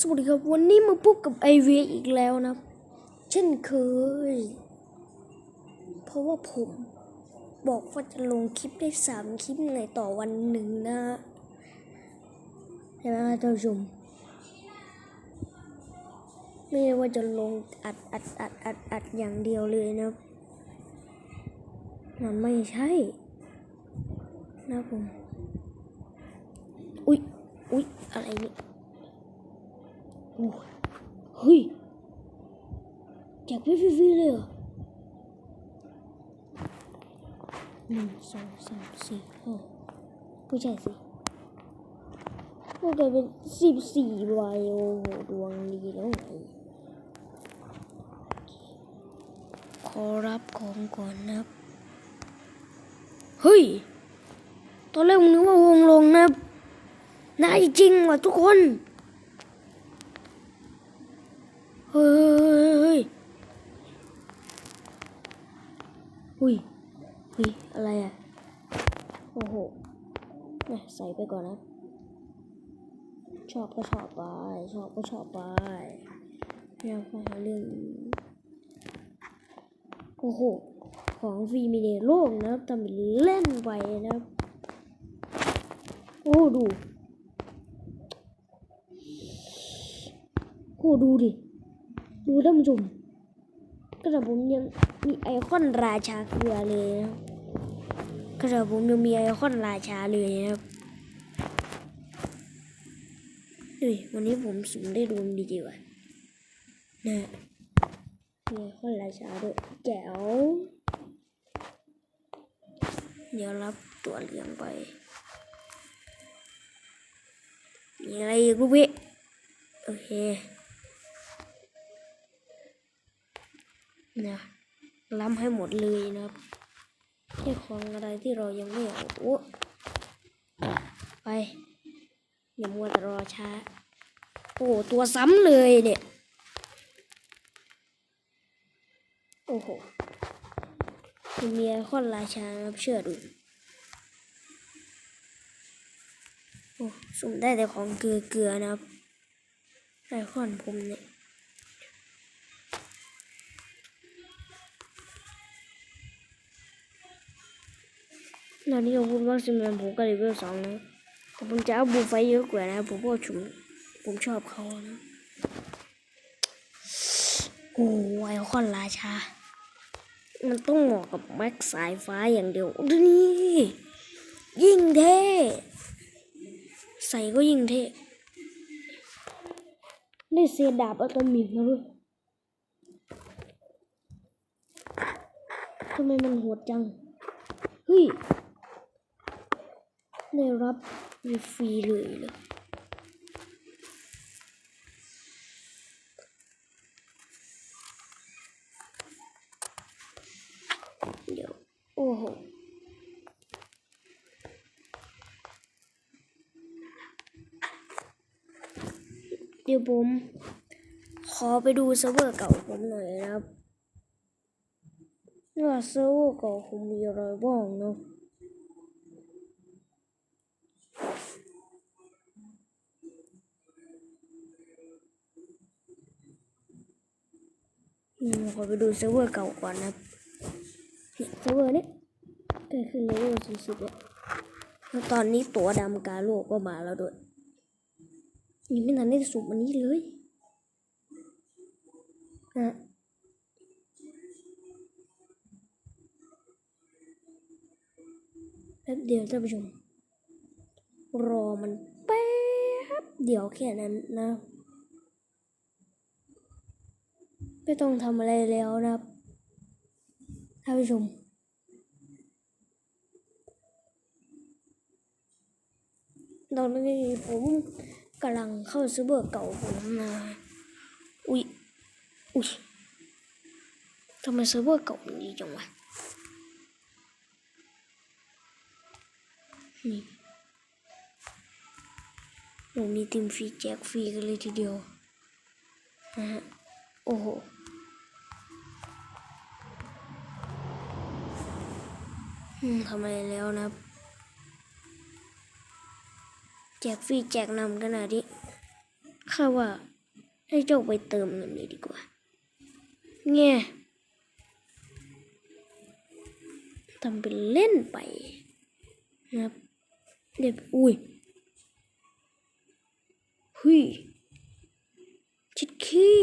สวัสดีครับวันนี้มาพบกับไอเวอีกแล้วนะ เช่นเคย เพราะว่าผมบอกว่าจะลงคลิปได้สามคลิปในต่อวันหนึ่งนะใช่ไหมครับท่านผู้ชมไม่ได้ว่าจะลงอัดอัดอัดอัดอัดอย่างเดียวเลยนะ มันไม่ใช่ นะผมอุ๊ยอุ๊ยอะไรเนี่ย โอ้ยเฮ้ยแจกไม่ฟรีเลยเหรอหนึ่งสองสามสี่ห้าผู้ชายสิก็กลายเป็นสิบสี่ใบโอ้โหดวงดีแล้วไงขอรับของก่อนนะครับ เฮ้ย ตอนแรกผมนึกว่าวงลงนะครับนายจริงว่ะทุกคน เฮ้ยอุ้ยเฮ้ยอะไรอะ โอ้โหนี่ใส่ไปก่อนนะ ชอบก็ชอบไป ชอบก็ชอบไปไม่เอาไปเรื่อง โอ้โห ของฟรีมีในโลกนะครับทำเป็นเล่นไปนะครับ โอ้ดู โอ้ดูดิ ดูท่านผู้ชมกระผมยังมีไอคอนราชาเกลือเลยนะครับกระผมยังมีไอคอนราชาเลยนะครับเฮ้ยวันนี้ผมสุ่มได้ดวงดีว่ะนะมีไอคอนราชาด้วยแจ๋วเดี๋ยวรับตัวเหลืองไปมีอะไรอีกลูกพี่โอเค นะล้ำให้หมดเลยนะครับแค่ของอะไรที่เรายังไม่เอาโอ้ไปอย่ามัวแต่รอช้า โอ้ตัวซ้ำเลยเนี่ย โอ้โหมันมีไอคอนราชาครับเชื่อดูโอ้สุ่มได้แต่ของเกลือเกลือๆนะครับไอคอนผมเนี่ย ตอนนี้ผมพูดว่าซิมแมนผมก็เลเวลสองนะแต่ผมจะเอาบูไฟเยอะกว่านะผมเพราะว่าผมผมชอบเขานะโอ้ไอคอนราชา มันต้องเหมาะกับแม็กสายฟ้าอย่างเดียวดูนี่ยิ่งเท่ใส่ก็ยิ่งเท่ได้เสียดาบอะตอมิกมาด้วยทำไมมันโหดจัง เฮ้ย ได้รับฟรีเลยเหรอเดี๋ยว โอ้โหเดี๋ยวผมขอไปดูเซิร์ฟเวอร์เก่าผมหน่อยนะครับว่าเซิร์ฟเวอร์เก่าผมมีอะไรบ้างเนาะ ขอไปดูเซิร์ฟเวอร์เก่าก่อนนะเซิร์ฟเวอร์นี้ใกล้ขึ้นเลเวลสี่สิบแล้วแล้วตอนนี้ตัวดำกาโลกก็มาแล้วด้วยยังไม่ทันได้สูบอันนี้เลยนะแป๊บเดียวท่านผู้ชม รอมันแป๊บเดียวแค่นั้นนะ ไม่ต้องทำอะไรแล้วนะครับท่านผู้ชม ตอนนี้ผมกำลังเข้าซิร์ฟเวอร์เก่าผมนะ อุ๊ย อุ๊ยทำไมซิร์ฟเวอร์เก่ามันดีจังวะ นี่โอ้มีทีมฟรีแจกฟรีกันเลยทีเดียวนะฮะ โอ้โห ทำอะไรแล้วนะแจกฟรีแจกนำขนาดนี้ข้าว่าให้เจ้าไปเติมเงินเลยดีกว่าเงี้ยทำเป็นเล่นไปนะครับเดี๋ยวอุ้ยฮ้ยชิดขี้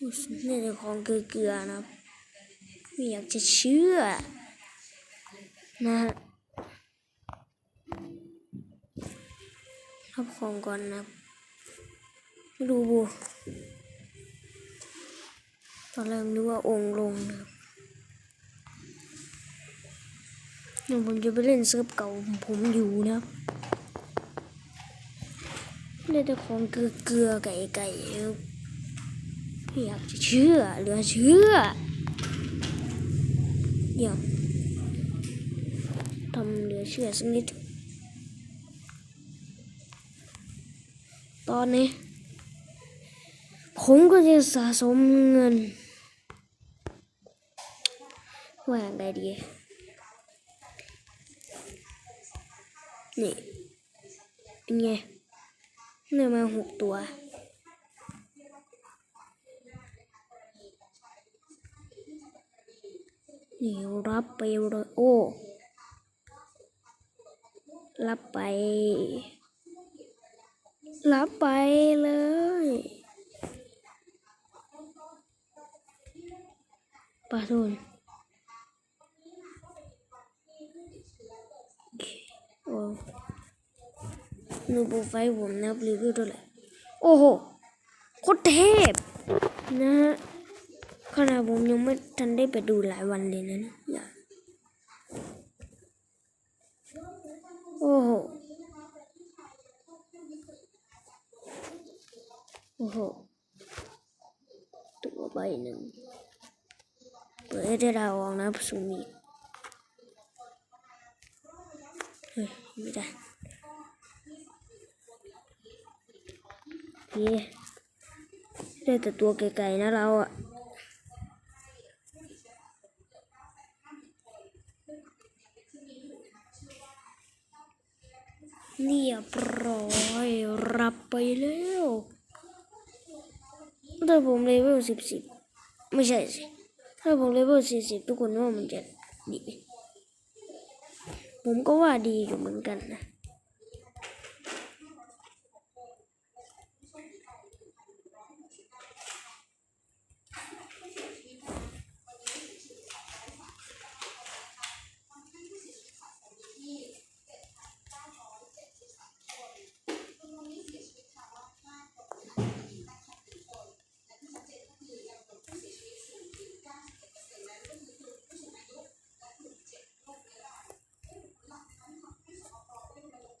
นี่เป็นของเกลือๆนะไม่อยากจะเชื่อ นะฮะรับของก่อนนะดูบูตอนแรกนึกว่าองค์ลงนะเดี๋ยวผมจะไปเล่นเซิร์ฟเก่าของผมอยู่นะเล่นแต่ของเกลือๆไก่ๆครับ อยากจะเชื่อเหลือเชื่อ เดี๋ยวทำเหลือเชื่อสักนิด ตอนนี้ ผมก็จะสะสมเงินว่าอย่างไรดี นี่เป็นไงเนี่ยมาหกตัว นี่รับไปเลยโอ้รับไป รับไปเลยปาทุนโอ้นูโปรไฟล์ผมนะครับรีวิวเท่าไหร่โอ้โหโคตรเทพนะฮะ ขนาดผมยังไม่ทันได้ไปดูหลายวันเลยนะเนี่ยโอ้โห โอ้โห ตัวใบหนึ่งเปิดให้ได้ดาวออกนะสูงอีเฮ้ยไม่ได้เย้ได้แต่ตัวไกลๆนะเราอะเรียบร้อย รับไปแล้วถ้าผมเลเวลสิบสิบไม่ใช่สิถ้าผมเลเวลสี่สิบทุกคนว่ามันจะดี ผมก็ว่าดีอยู่เหมือนกันนะ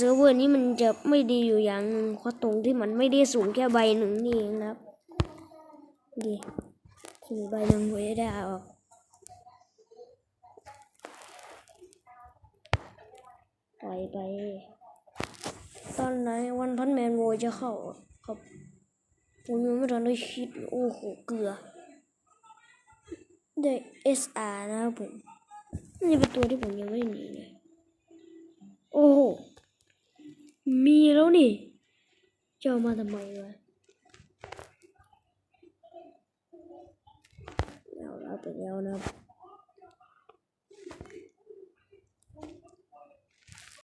เซิร์ฟเวอร์นี้มันจะไม่ดีอยู่อย่างหนึ่งเพราะตรงที่มันไม่ได้สูงแค่ใบหนึ่งนี่เองครับดีสูงใบหนึ่งไว้ได้ออกปล่อยไป ตอนไหนวันพันแมนโวยจะเข้าครับผมยังไม่ทันได้คิดโอ้โหเกลือได้ SR นะครับผมนี่เป็นตัวที่ผมยังไม่หนีเลยโอ้โห มีแล้วนี่จะมาทำไมวะเอาแล้วไปแล้วนะครับ